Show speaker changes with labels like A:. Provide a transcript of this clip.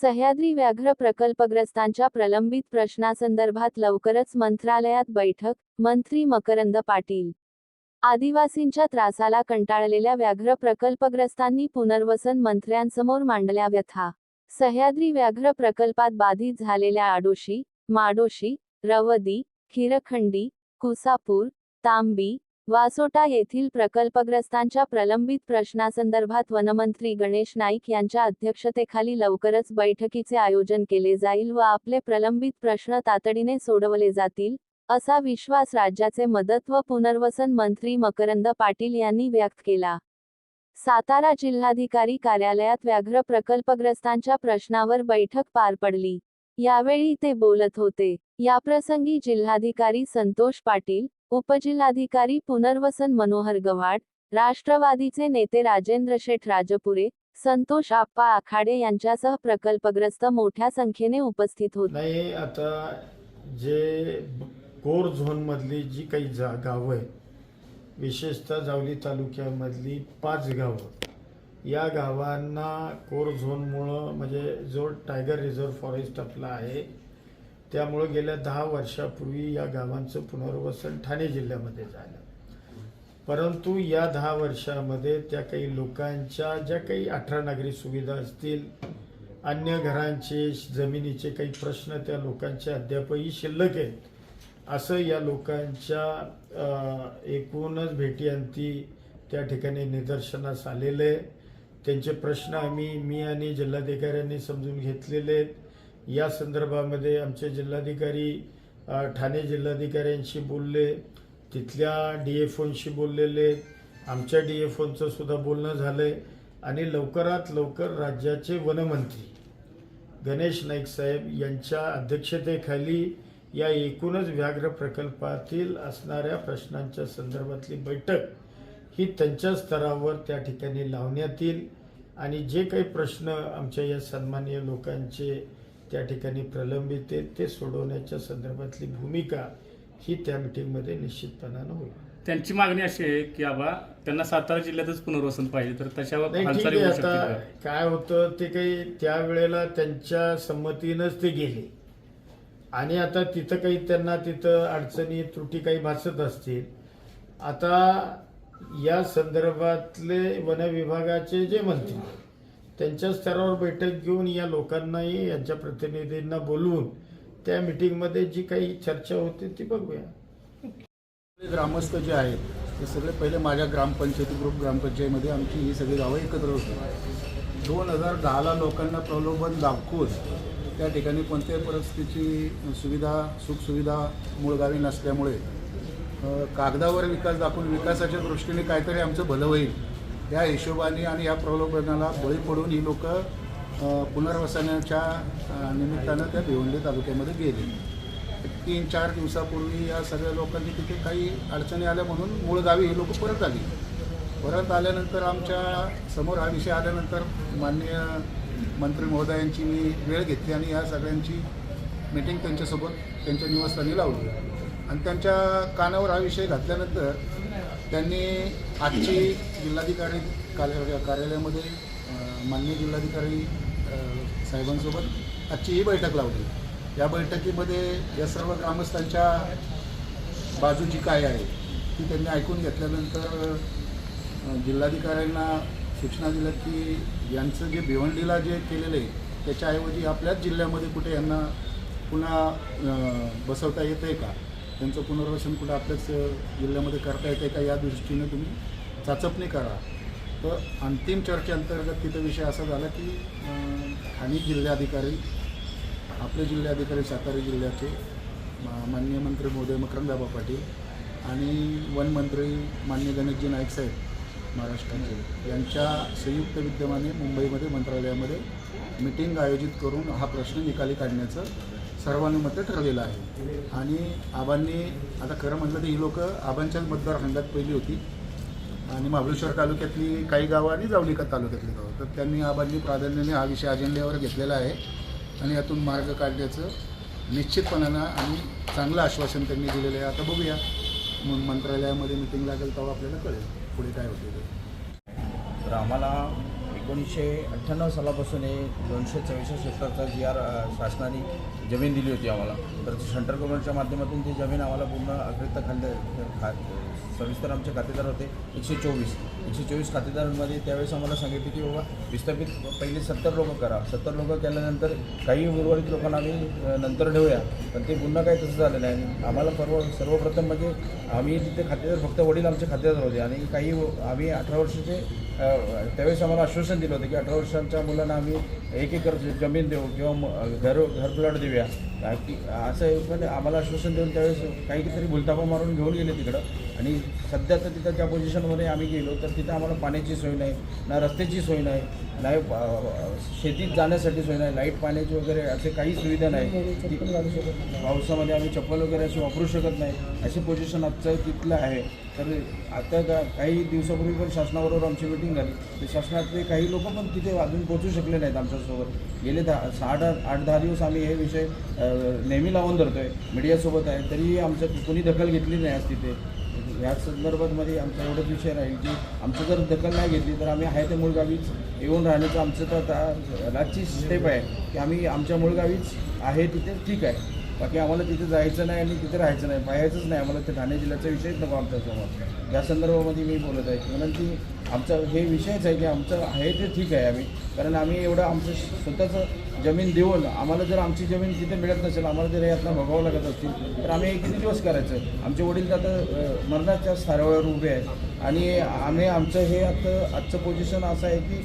A: सह्याद्री व्याघ्र प्रकल्पग्रस्तांच्या प्रलंबित प्रश्नासंदर्भात लवकरच मंत्रालयात बैठक मंत्री मकरंद पाटील. आदिवासींच्या त्रासाला कंटाळलेल्या व्याघ्र प्रकल्पग्रस्तांनी पुनर्वसन मंत्र्यांसमोर मांडल्या व्यथा. सह्याद्री व्याघ्र प्रकल्पात बाधित झालेल्या आडोशी माडोशी रवदी खिरखंडी कुसापूर तांबी वासोटा येथील प्रकल्पग्रस्तांच्या प्रलंबित प्रश्नासंदर्भात वनमंत्री गणेश नाईक यांच्या अध्यक्षतेखाली लवकरच बैठकीचे आयोजन केले जाईल व आपले प्रलंबित प्रश्न तातडीने सोडवले जातील असा विश्वास राज्याचे मदत व पुनर्वसन मंत्री मकरंद पाटील यांनी व्यक्त केला. सातारा जिल्हाधिकारी कार्यालयात व्याघ्र प्रकल्पग्रस्तांच्या प्रश्नावर बैठक पार पडली. यावेळी ते बोलत होते. याप्रसंगी जिल्हाधिकारी संतोष पाटील उपजिल्हाधिकारी पुनर्वसन मनोहर गव्हाड राष्ट्रवादीचे नेते राजेंद्र शेठ राजपुरे संतोष आप्पा आखाडे यांच्यासह प्रकल्पग्रस्त मोठ्या संख्येने उपस्थित होते.
B: नाही आता जे कोर झोनमधली जी काही जा गावं आहेत विशेषतः जावली तालुक्यामधली पाच गावं या गावांना कोर झोनमुळं म्हणजे जो टायगर रिझर्व फॉरेस्ट आपला आहे त्यामुळं गेल्या दहा वर्षापूर्वी या गावांचं पुनर्वसन ठाणे जिल्ह्यामध्ये झालं. परंतु या दहा वर्षामध्ये त्या काही लोकांच्या ज्या काही अठरा नागरी सुविधा असतील अन्य घरांचे जमिनीचे काही प्रश्न त्या लोकांचे अद्यापही शिल्लक आहेत असं या लोकांच्या एकूणच भेटीअंती त्या ठिकाणी निदर्शनास आलेलं आहे. त्यांचे प्रश्न आम्ही मी आणि जिल्हाधिकाऱ्यांनी समजून घेतलेले आहेत. या संदर्भामध्ये आमचे जिल्हाधिकारी ठाणे जिल्हाधिकाऱ्यांशी बोलले तिथल्या डी एफ ओंशी बोललेले आमच्या डी एफ ओनचं सुद्धा बोलणं झालं आहे आणि लवकरात लवकर राज्याचे वनमंत्री गणेश नाईक साहेब यांच्या अध्यक्षतेखाली या एकूणच व्याघ्र प्रकल्पातील असणाऱ्या प्रश्नांच्या संदर्भातली बैठक ही त्यांच्या स्तरावर त्या ठिकाणी लावण्यात येईल आणि जे काही प्रश्न आमच्या या सन्माननीय लोकांचे त्या ठिकाणी प्रलंबित आहेत ते सोडवण्याच्या संदर्भातली भूमिका ही त्या मिटिंगमध्ये निश्चितपणानं होईल.
C: त्यांची मागणी अशी आहे की बाबा त्यांना सातारा जिल्ह्यातच पुनर्वसन पाहिजे तर त्याच्यावर हालचाली
B: आहे आता
C: का?
B: काय होतं ते काही त्यावेळेला त्यांच्या संमतीनंच ते गेले. आणि आता तिथं काही त्यांना तिथं अडचणी त्रुटी काही भासत असतील. आता या संदर्भातले वन विभागाचे जे मंत्री त्यांच्या स्तरावर बैठक घेऊन या लोकांनाही यांच्या प्रतिनिधींना बोलवून त्या मिटिंगमध्ये जी काही चर्चा होते ती बघूया.
D: ग्रामस्थ जे आहेत ते सगळे पहिले माझ्या ग्रामपंचायती ग्रुप ग्रामपंचायतीमध्ये आमची ही सगळी गावं एकत्र होती. दोन हजार दहाला लोकांना प्रलोभन दाखवून त्या ठिकाणी कोणत्याही परिस्थितीची सुविधा सुखसुविधा मूळगावी नसल्यामुळे कागदावर विकास दाखवून विकासाच्या दृष्टीने काहीतरी आमचं भलं होईल. या हिशोबाने आणि या प्रलोभनाला बळी पडून ही लोक पुनर्वसनाच्या निमित्तानं त्या भिवंडी तालुक्यामध्ये गेले. तीन चार दिवसापूर्वी या सगळ्या लोकांनी तिथे काही अडचणी आल्या म्हणून मूळ गावी ही लोक परत आली. परत आल्यानंतर आमच्यासमोर हा विषय आल्यानंतर माननीय मंत्री महोदयांची मी वेळ घेतली आणि या सगळ्यांची मीटिंग त्यांच्यासोबत त्यांच्या निवासस्थानी लावली. आणि त्यांच्या कानावर हा विषय घातल्यानंतर त्यांनी आजची जिल्हाधिकारी कार्य कार्यालयामध्ये माननीय जिल्हाधिकारी साहेबांसोबत आजची ही बैठक लावली. या बैठकीमध्ये या सर्व ग्रामस्थांच्या बाजू जी काय आहे ती त्यांनी ऐकून घेतल्यानंतर जिल्हाधिकाऱ्यांना सूचना दिल्या की यांचं जे भिवंडीला जे केलेलं आहे त्याच्याऐवजी आपल्याच जिल्ह्यामध्ये कुठे यांना पुन्हा बसवता येतं आहे का? त्यांचं पुनर्वसन कुठं आपल्याच जिल्ह्यामध्ये करता येतं आहे का या दृष्टीने तुम्ही चाचपणी करा. तर अंतिम चर्चेअंतर्गत तिथं विषय असा झाला की अं, ठाणे जिल्हाधिकारी आपले जिल्हाधिकारी सातारा जिल्ह्याचे मा- माननीय मंत्री महोदय मकरंदाबा पाटील आणि वनमंत्री मान्य गणेशजी नाईक साहेब महाराष्ट्राचे यांच्या संयुक्त विद्यमाने मुंबईमध्ये मंत्रालयामध्ये मिटिंग आयोजित करून हा प्रश्न निकाली काढण्याचं सर्वानुमते ठरलेलं आहे. आणि आबांनी आता खरं म्हटलं तर ही लोक आबांच्याच मतदारसंघात पहिली होती. आणि महाबळेश्वर तालुक्यातली काही गावं आणि जावलिका तालुक्यातली गावं. तर त्यांनी आबांनी प्राधान्याने हा विषय अजेंड्यावर घेतलेला आहे. आणि यातून मार्ग काढण्याचं निश्चितपणानं आणि चांगलं आश्वासन त्यांनी दिलेलं आहे. आता बघूया. मग मंत्रालयामध्ये मिटिंग लागेल तेव्हा आपल्याला कळेल पुढे काय होते ते.
E: तर आम्हाला एकोणीसशे अठ्ठ्याण्णव सालापासून हे दोनशे चव्वेचाळीस हेक्टरचा जी आर शासनाने जमीन दिली होती आम्हाला. तर सेंट्रल गव्हर्नमेंटच्या माध्यमातून ती जमीन आम्हाला पूर्ण अतिरिक्त खाल्ले खा सविस्तर आमचे खातेदार होते. एकशे चोवीस एकशे चोवीस खातेदारांमध्ये त्यावेळेस आम्हाला सांगितले की बाबा विस्थापित पहिले सत्तर लोक करा. सत्तर लोक केल्यानंतर काही उर्वरित लोकांना आम्ही नंतर ठेवूया. पण ते पुन्हा काही तसं झालं नाही. आम्हाला पर्व सर्वप्रथम म्हणजे आम्ही तिथे खातेदार फक्त वडील आमचे खातेदार होते. आणि काही आम्ही अठरा वर्षाचे त्यावेळेस आम्हाला आश्वासन दिलं होतं की अठरा वर्षांच्या मुलांना आम्ही एक एकर जमीन देऊ किंवा घर घर प्लॉट देऊया. वेगळ्या की असं पण आम्हाला आश्वासन देऊन त्यावेळेस काही तरी भुलतापा मारून घेऊन गेले तिकडं. आणि सध्या तर तिथं त्या पोझिशनमध्ये आम्ही गेलो तर तिथं आम्हाला पाण्याची सोय नाही ना रस्त्याची सोय नाही नाही शेतीत जाण्यासाठी सोय नाही. लाइट पाण्याची वगैरे असे काही सुविधा नाही. पावसामध्ये आम्ही चप्पल वगैरे अशी वापरू शकत नाही. अशी पोझिशन आजचं तिथलं आहे. तर आता का काही दिवसापूर्वी पण शासनाबरोबर आमची मिटिंग झाली. तर शासनातले काही लोक पण तिथे अजून पोचू शकले नाहीत आमच्यासोबत. गेले दहा सहा आठ आठ दहा दिवस आम्ही हे विषय नेहमी लावून धरतो आहे मीडियासोबत आहे. तरीही आमचं कोणी दखल घेतली नाही आज तिथे. या संदर्भामध्ये आमचा एवढंच विषय राहील की आमचं जर दखल नाही घेतली तर आम्ही आहे ते मूळगावीच येऊन राहण्याचं आमचं तर आता रातची स्टेप आहे की आम्ही आमच्या मूळगावीच आहे तिथे ठीक आहे. बाकी आम्हाला तिथे जायचं नाही आणि तिथे राहायचं नाही पाहायचंच नाही. आम्हाला ते ठाणे जिल्ह्याचा विषयच नको आमच्यासमोर या संदर्भामध्ये मी बोलत आहे. म्हणून की आमचा हे विषयच आहे की आमचं आहे ते ठीक आहे आम्ही. कारण आम्ही एवढं आमचं स्वतःचं जमीन देऊन आम्हाला जर आमची जमीन तिथे मिळत नसेल आम्हाला जर यातनं भोगावं लागत असतील तर आम्ही किती दिवस करायचं. आमचे वडील तर आता मरणाच्या स्थारावर उभे आहेत. आणि आम्ही आमचं हे आता आजचं पोझिशन असं आहे की